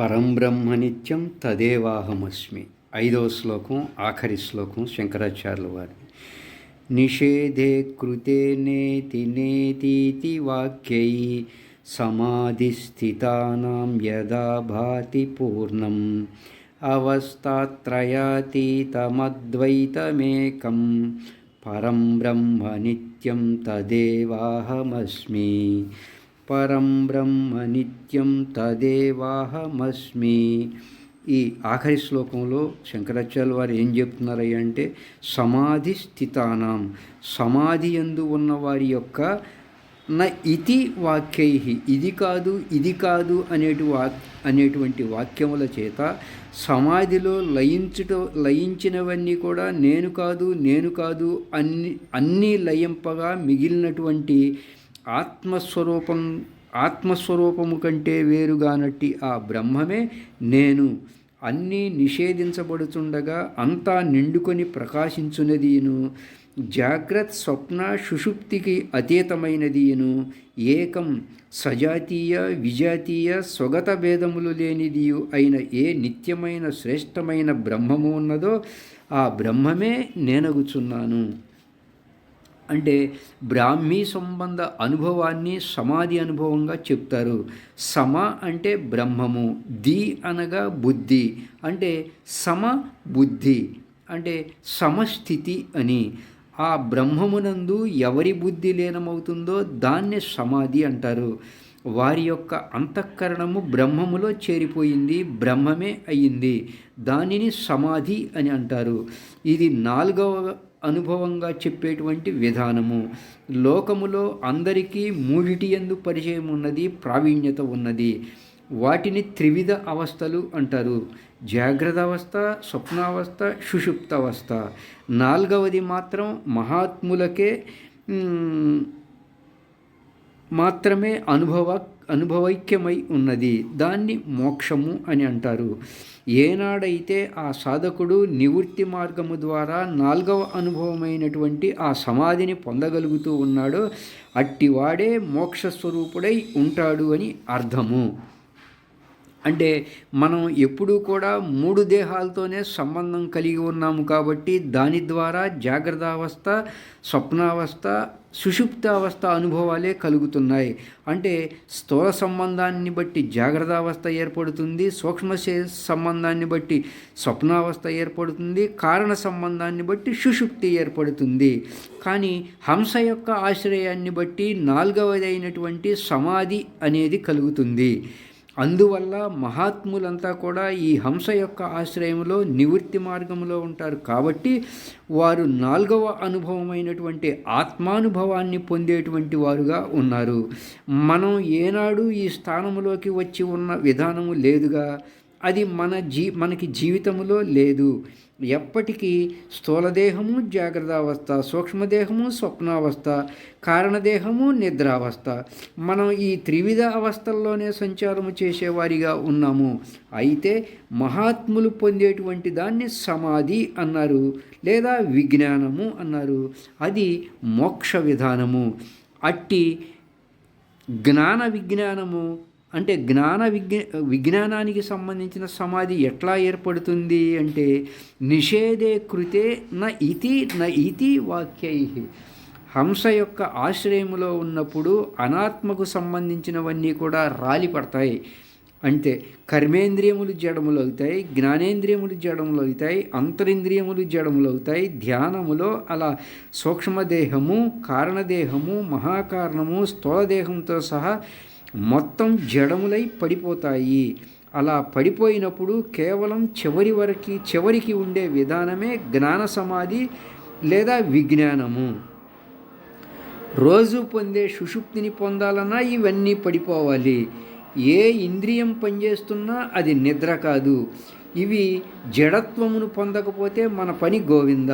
పరం నిత్యం తదేవాహమస్మి. ఐదవ శ్లోకం ఆఖరి శ్లోకం శంకరాచార్యుల వారి. నిషేధే కృతే నేతి నేతీతి వాక్యై సమాధిస్థితానాం యదా భాతి పూర్ణం. అవస్థాత్రయాతీతమద్వైతమేకం. పరం బ్రహ్మ నిత్యం తదేవాహమస్మి. పరం బ్రహ్మ నిత్యం తదేవాహమస్మి. ఈ ఆఖరి శ్లోకంలో శంకరాచార్య వారు ఏం చెప్తున్నారయ్య అంటే సమాధి స్థితానం. సమాధి ఎందు ఉన్న వారి యొక్క న ఇతి వాక్యై ఇది కాదు ఇది కాదు అనేటి వాక్ అనేటువంటి వాక్యముల చేత సమాధిలో లయించుట లయించినవన్నీ కూడా నేను కాదు నేను కాదు అన్ని అన్నీ లయింపగా మిగిలినటువంటి ఆత్మస్వరూపం ఆత్మస్వరూపము కంటే వేరుగానట్టి ఆ బ్రహ్మమే నేను. అన్నీ నిషేధించబడుతుండగా అంతా నిండుకొని ప్రకాశించునదిను జాగ్రత్త స్వప్న సుషుప్తికి అతీతమైనదిను ఏకం సజాతీయ విజాతీయ స్వగత భేదములు లేనిదియు అయిన ఏ నిత్యమైన శ్రేష్టమైన బ్రహ్మము ఉన్నదో ఆ బ్రహ్మమే నేనగుచున్నాను. అంటే బ్రాహ్మీ సంబంధ అనుభవాన్ని సమాధి అనుభవంగా చెప్తారు. సమ అంటే బ్రహ్మము ది అనగా బుద్ధి అంటే సమ బుద్ధి అంటే సమస్థితి అని. ఆ బ్రహ్మమునందు ఎవరి బుద్ధి లీనమవుతుందో దాన్ని సమాధి అంటారు. వారి యొక్క అంతఃకరణము బ్రహ్మములో చేరిపోయింది బ్రహ్మమే అయ్యింది దానిని సమాధి అని అంటారు. ఇది నాలుగవ అనుభవంగా చెప్పేటువంటి విధానము. లోకములో అందరికీ మూడిటి ఎందు పరిచయం ఉన్నది ప్రావీణ్యత ఉన్నది. వాటిని త్రివిధ అవస్థలు అంటారు. జాగ్రత్త అవస్థ స్వప్నావస్థ సుషుప్త అవస్థ నాలుగవది మాత్రం మహాత్ములకే మాత్రమే అనుభవ అనుభవైక్యమై ఉన్నది. దాన్ని మోక్షము అని అంటారు. ఏనాడైతే ఆ సాధకుడు నివృత్తి మార్గము ద్వారా నాలుగవ అనుభవమైనటువంటి ఆ సమాధిని పొందగలుగుతూ ఉన్నాడో అట్టివాడే మోక్షస్వరూపుడై ఉంటాడు అని అర్థము. అంటే మనం ఎప్పుడూ కూడా మూడు దేహాలతోనే సంబంధం కలిగి ఉన్నాము కాబట్టి దాని ద్వారా జాగ్రత్త అవస్థ స్వప్నావస్థ సుషుప్తావస్థ అనుభవాలే కలుగుతున్నాయి. అంటే స్థూల సంబంధాన్ని బట్టి జాగ్రత్త అవస్థ ఏర్పడుతుంది సూక్ష్మ సంబంధాన్ని బట్టి స్వప్నావస్థ ఏర్పడుతుంది కారణ సంబంధాన్ని బట్టి సుషుప్తి ఏర్పడుతుంది. కానీ హంస యొక్క ఆశ్రయాన్ని బట్టి నాలుగవదైనటువంటి సమాధి అనేది కలుగుతుంది. అందువల్ల మహాత్ములంతా కూడా ఈ హంస యొక్క ఆశ్రయంలో నివృత్తి మార్గంలో ఉంటారు. కాబట్టి వారు నాలుగవ అనుభవమైనటువంటి ఆత్మానుభవాన్ని పొందేటువంటి వారుగా ఉన్నారు. మనం ఏనాడు ఈ స్థానంలోకి వచ్చి ఉన్న విధానము లేదుగా. అది మన జీ మనకి జీవితంలో లేదు. ఎప్పటికీ స్థూలదేహము జాగ్రత్తావస్థ సూక్ష్మదేహము స్వప్నావస్థ కారణదేహము నిద్రావస్థ. మనం ఈ త్రివిధ అవస్థల్లోనే సంచారము చేసేవారిగా ఉన్నాము. అయితే మహాత్ములు పొందేటువంటి దాన్ని సమాధి అన్నారు లేదా విజ్ఞానము అన్నారు. అది మోక్ష విధానము. అట్టి జ్ఞాన విజ్ఞానము అంటే జ్ఞాన విజ్ఞ విజ్ఞానానికి సంబంధించిన సమాధి ఎట్లా ఏర్పడుతుంది అంటే నిషేధే కృతే న ఇతి న ఇతి వాక్యై. హంస యొక్క ఆశ్రయములో ఉన్నప్పుడు అనాత్మకు సంబంధించినవన్నీ కూడా రాలిపడతాయి అంటే కర్మేంద్రియములు జడములు అవుతాయి జ్ఞానేంద్రియములు జడములు అవుతాయి అంతరింద్రియములు జడములు అవుతాయి ధ్యానములో అలా సూక్ష్మదేహము కారణదేహము మహాకారణము స్థూలదేహంతో సహా మొత్తం జడములై పడిపోతాయి. అలా పడిపోయినప్పుడు కేవలం చివరి వరకు చివరికి ఉండే విధానమే జ్ఞాన సమాధి లేదా విజ్ఞానము. రోజు పొందే సుషుప్తిని పొందాలన్నా ఇవన్నీ పడిపోవాలి. ఏ ఇంద్రియం పనిచేస్తున్నా అది నిద్ర కాదు. ఇవి జడత్వమును పొందకపోతే మన పని గోవింద.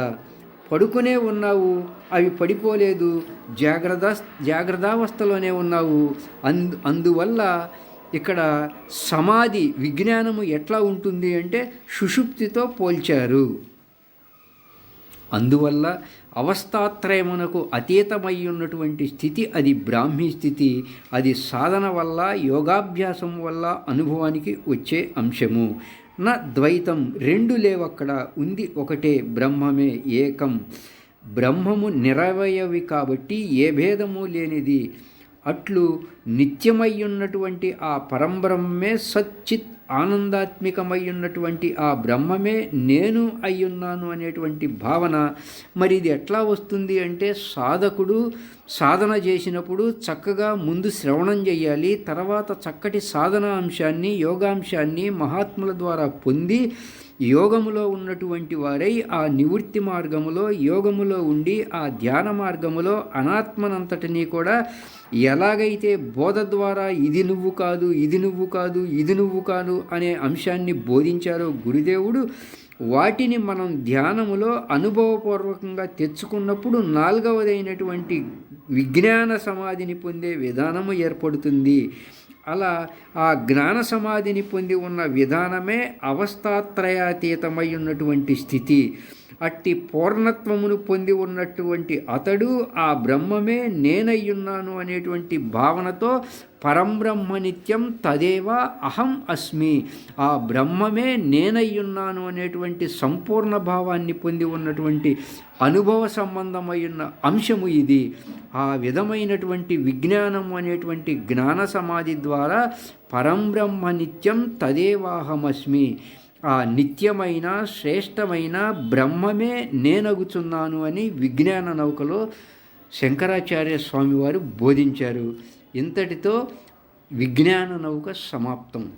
పడుకునే ఉన్నావు అవి పడిపోలేదు. జాగ్రత్త జాగ్రత్తావస్థలోనే ఉన్నావు. అందు అందువల్ల ఇక్కడ సమాధి విజ్ఞానము ఎట్లా ఉంటుంది అంటే సుషుప్తితో పోల్చారు. అందువల్ల అవస్థాత్రయమునకు అతీతమై ఉన్నటువంటి స్థితి అది బ్రాహ్మీ స్థితి. అది సాధన వల్ల యోగాభ్యాసం వల్ల అనుభవానికి వచ్చే అంశము. నా ద్వైతం రెండు లేవక్కడ ఉంది ఒకటే బ్రహ్మమే ఏకం. బ్రహ్మము నిరవయవి కాబట్టి ఏ భేదము లేనిది. అట్లు నిత్యమై ఉన్నటువంటి ఆ పరంబ్రహ్మే సచ్చిత్ ఆనందాత్మికమై ఉన్నటువంటి ఆ బ్రహ్మమే నేను అయ్యున్నాను అనేటువంటి భావన. మరి ఇది ఎట్లా వస్తుంది అంటే సాధకుడు సాధన చేసినప్పుడు చక్కగా ముందు శ్రవణం చేయాలి తర్వాత చక్కటి సాధన అంశాన్ని యోగాంశాన్ని మహాత్ముల ద్వారా పొంది యోగములో ఉన్నటువంటి వారై ఆ నివృత్తి మార్గములో యోగములో ఉండి ఆ ధ్యాన మార్గములో అనాత్మనంతటినీ కూడా ఎలాగైతే బోధ ద్వారా ఇది నువ్వు కాదు ఇది నువ్వు కాదు ఇది నువ్వు కాదు అనే అంశాన్ని బోధించారో గురుదేవుడు వాటిని మనం ధ్యానములో అనుభవపూర్వకంగా తెచ్చుకున్నప్పుడు నాలుగవదైనటువంటి విజ్ఞాన సమాధిని పొందే విధానము ఏర్పడుతుంది. అలా ఆ జ్ఞాన సమాధిని పొంది ఉన్న విధానమే అవస్థాత్రయాతీతమై ఉన్నటువంటి స్థితి. అట్టి పూర్ణత్వమును పొంది ఉన్నటువంటి అతడు ఆ బ్రహ్మమే నేనయ్యున్నాను అనేటువంటి భావనతో పరంబ్రహ్మ నిత్యం తదేవ అహం అస్మి. ఆ బ్రహ్మమే నేనయ్యున్నాను అనేటువంటి సంపూర్ణ భావాన్ని పొంది ఉన్నటువంటి అనుభవ సంబంధమైన అంశము ఇది. ఆ విధమైనటువంటి విజ్ఞానం అనేటువంటి జ్ఞాన సమాధి ద్వారా పరంబ్రహ్మ నిత్యం తదేవాహమస్మి. ఆ నిత్యమైన శ్రేష్టమైన బ్రహ్మమే నేనగుచున్నాను అని విజ్ఞాన నౌకలో శంకరాచార్య స్వామివారు బోధించారు. ఇంతటితో విజ్ఞాన నౌక సమాప్తం.